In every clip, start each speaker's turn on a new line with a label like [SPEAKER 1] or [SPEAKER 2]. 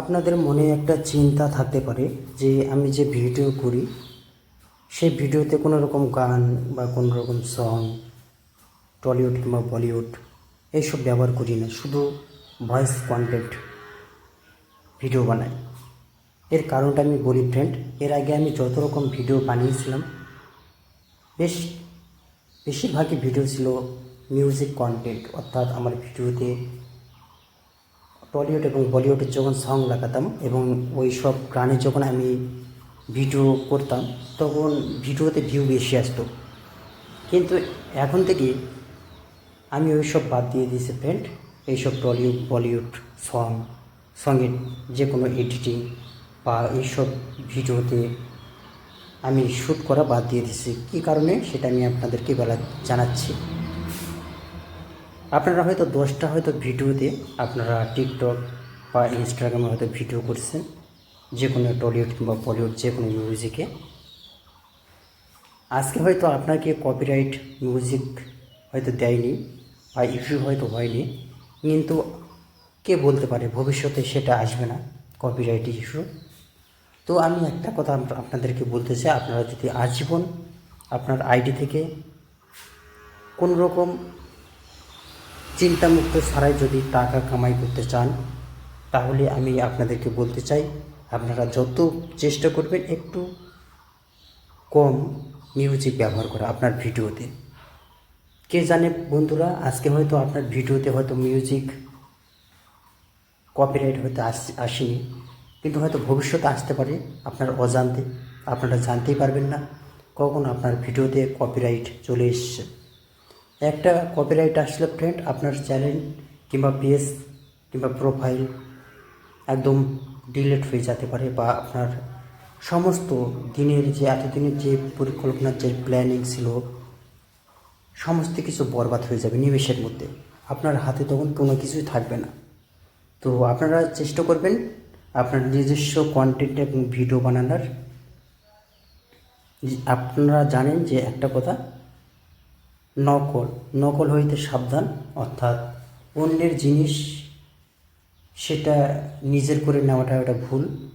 [SPEAKER 1] আপনাদের মনে একটা চিন্তা থাকতে পারে যে আমি যে ভিডিও করি, সেই ভিডিওতে কোনো রকম গান বা কোনো রকম সং টলিউড কিংবা বলিউড এইসব ব্যবহার করি না, শুধু ভয়েস কন্টেন্ট ভিডিও বানাই। এর কারণটা আমি বলি ফ্রেন্ড এর আগে আমি যত রকম ভিডিও বানিয়েছিলাম, বেশ, বেশিরভাগই ভিডিও ছিল মিউজিক কন্টেন্ট অর্থাৎ আমার ভিডিওতে টলিউড এবং বলিউডের যখন সং লাগাতাম এবং ওই সব গানে যখন আমি ভিডিও করতাম, তখন ভিডিওতে ভিউ বেশি আসতো। কিন্তু এখন থেকে আমি ওই সব বাদ দিয়ে দিয়েছি ফ্রেন্ড এইসব টলিউড, বলিউড সং সঙ্গের যে কোনো এডিটিং বা এইসব ভিডিওতে আমি শ্যুট করা বাদ দিয়ে দিয়েছি। কী কারণে? সেটা আমি আপনাদেরকে বেলা জানাচ্ছি। আপনারা হয়তো দশটা হয়তো ভিডিওতে আপনারা টিকটক বা ইনস্টাগ্রামে হয়তো ভিডিও করছেন যে কোনো টলিউড কিংবা বলিউড যে কোনো মিউজিকে আজকে হয়তো আপনাকে কপিরাইট মিউজিক হয়তো দেয়নি বা ইস্যু হয়তো হয়নি, কিন্তু কে বলতে পারে ভবিষ্যতে সেটা আসবে না কপিরাইট ইস্যু তো আমি একটা কথা আপনাদেরকে বলতে চাই, আপনারা যদি আজীবন আপনার আইডি থেকে কোন রকম চিন্তামুক্ত ছাড়াই যদি টাকা কামাই করতে চান, তাহলে আমি আপনাদেরকে বলতে চাই, আপনারা যত চেষ্টা করবেন একটু কম মিউজিক ব্যবহার করা আপনার ভিডিওতে। কে জানে বন্ধুরা, আজকে হয়তো আপনার ভিডিওতে হয়তো মিউজিক কপিরাইট হয়তো আস- আসেনি, কিন্তু হয়তো ভবিষ্যতে আসতে পারে আপনার অজান্তে। আপনারা জানতেই পারবেন না কখন আপনার ভিডিওতে কপিরাইট চলে এসছে। একটা কপিরাইট আসলে ফ্রেন্ড আপনার চ্যানেল কিংবা পেজ কিংবা প্রোফাইল একদম ডিলেট হয়ে যেতে পারে বা আপনার সমস্ত দিনের যে, এতদিনের যে পরিকল্পনার যে প্ল্যানিং ছিল, সমস্ত কিছু বরবাদ হয়ে যাবে নিমেষের মধ্যে। আপনার হাতে তখন কোনো কিছুই থাকবে না। তো আপনারা চেষ্টা করবেন আপনার নিজস্ব কন্টেন্ট এবং ভিডিও বানানোর। আপনারা জানেন যে একটা কথা নকল। নকল হইতে সাবধান, অর্থাৎ অন্যের জিনিস সেটা নিজের করে নেওয়াটা একটা ভুল,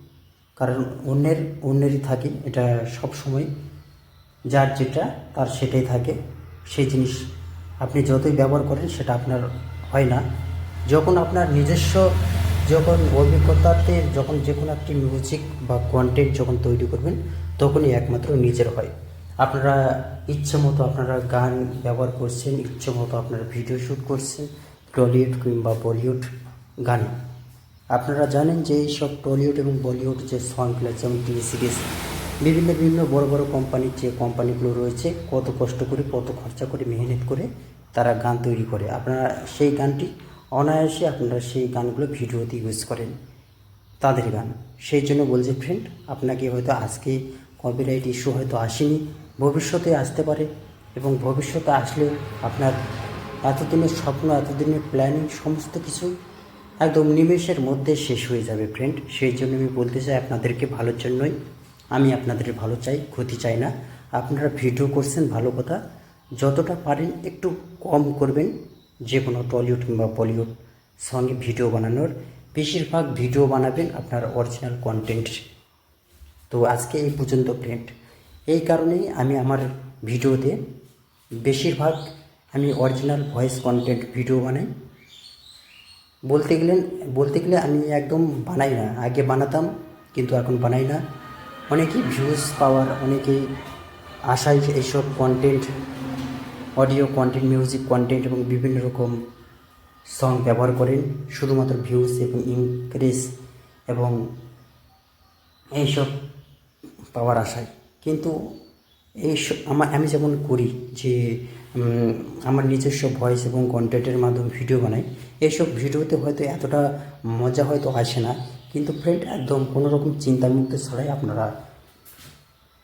[SPEAKER 1] কারণ অন্যের, অন্যেরই থাকে এটা সব সময়। যার যেটা, তার সেটাই থাকে। সেই জিনিস আপনি যতই ব্যবহার করেন সেটা আপনার হয় না। যখন আপনার নিজস্ব যখন অভিজ্ঞতাতে যখন যে কোনো একটি মিউজিক বা কন্টেন্ট যখন তৈরি করবেন, তখনই একমাত্র নিজের হয়। আপনারা ইচ্ছে মতো আপনারা গান ব্যবহার করছেন, ইচ্ছে মতো আপনারা ভিডিও শ্যুট করছেন, টলিউড কিংবা বলিউড গান। আপনারা জানেন যে এই সব টলিউড এবং বলিউড যে সংগুলো যেমন টিভি সিরিজ বিভিন্ন বিভিন্ন বড় বড় কোম্পানির যে কোম্পানিগুলো রয়েছে, কত কষ্ট করে, কত খরচা করে, মেহনত করে তারা গান তৈরি করে। আপনারা সেই গানটি অনায়াসে আপনারা সেই গানগুলো ভিডিওতে ইউজ করেন, তাদের গান। সেই জন্য বলছি ফ্রেন্ড আপনাকে হয়তো আজকে কপিরাইট ইস্যু হয়তো আসেনি, ভবিষ্যতে আসতে পারে এবং ভবিষ্যতে আসলে আপনার এতদিনের স্বপ্ন, এতদিনের প্ল্যানিং সমস্ত কিছু একদম নিমেষের মধ্যে শেষ হয়ে যাবে ফ্রেন্ড সেই জন্য আমি বলতে চাই আপনাদেরকে ভালোর জন্যই। আমি আপনাদের ভালো চাই, ক্ষতি চাই না। আপনারা ভিডিও করছেন ভালো কথা। যতটা পারেন একটু কম করবেন, যে কোনো টলিউড কিংবা বলিউড সঙ্গে ভিডিও বানানোর। বেশিরভাগ ভিডিও বানাবেন আপনার অরিজিনাল কন্টেন্ট তো আজকে এই পর্যন্ত ফ্রেন্ড এই কারণেই আমি আমার ভিডিওতে বেশিরভাগ আমি অরিজিনাল ভয়েস কন্টেন্ট ভিডিও বানাই। বলতে গেলে বলতে গেলে আমি একদম বানাই না। আগে বানাতাম, কিন্তু এখন বানাই না। অনেকেই ভিউজ পাওয়ার, অনেকেই আশায় এইসব content audio content music content এবং বিভিন্ন রকম সং ব্যবহার করেন। শুধুমাত্র ভিউজ এবং ইনক্রিজ এবং এইসব পাওয়ার আশায়। কিন্তু এই আমার আমি যেমন করি যে আমার নিজস্ব ভয়েস এবং কন্টেন্টের মাধ্যমে ভিডিও বানাই, এইসব ভিডিওতে হয়তো এতটা মজা হয়তো আসে না, কিন্তু ফ্রেন্ড একদম কোনো রকম চিন্তামুক্ত ছাড়াই আপনারা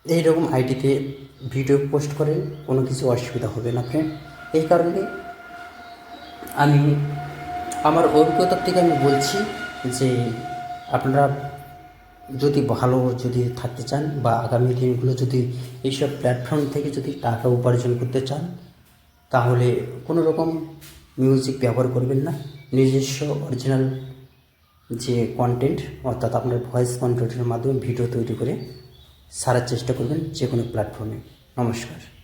[SPEAKER 1] এইরকম আইডিতে ভিডিও পোস্ট করেন, কোনো কিছু অসুবিধা হবে না ফ্রেন্ড এই কারণে আমি, আমার অভিজ্ঞতার থেকে আমি বলছি যে, আপনারা যদি ভালো যদি থাকতে চান বা আগামী দিনগুলো যদি এইসব প্ল্যাটফর্ম থেকে যদি টাকা উপার্জন করতে চান, তাহলে কোনো রকম মিউজিক ব্যবহার করবেন না। নিজস্ব অরিজিনাল যে কন্টেন্ট অর্থাৎ আপনার ভয়েস কন্টেন্টের মাধ্যমে ভিডিও তৈরি করে সারার চেষ্টা করবেন যে কোনো প্ল্যাটফর্মে নমস্কার।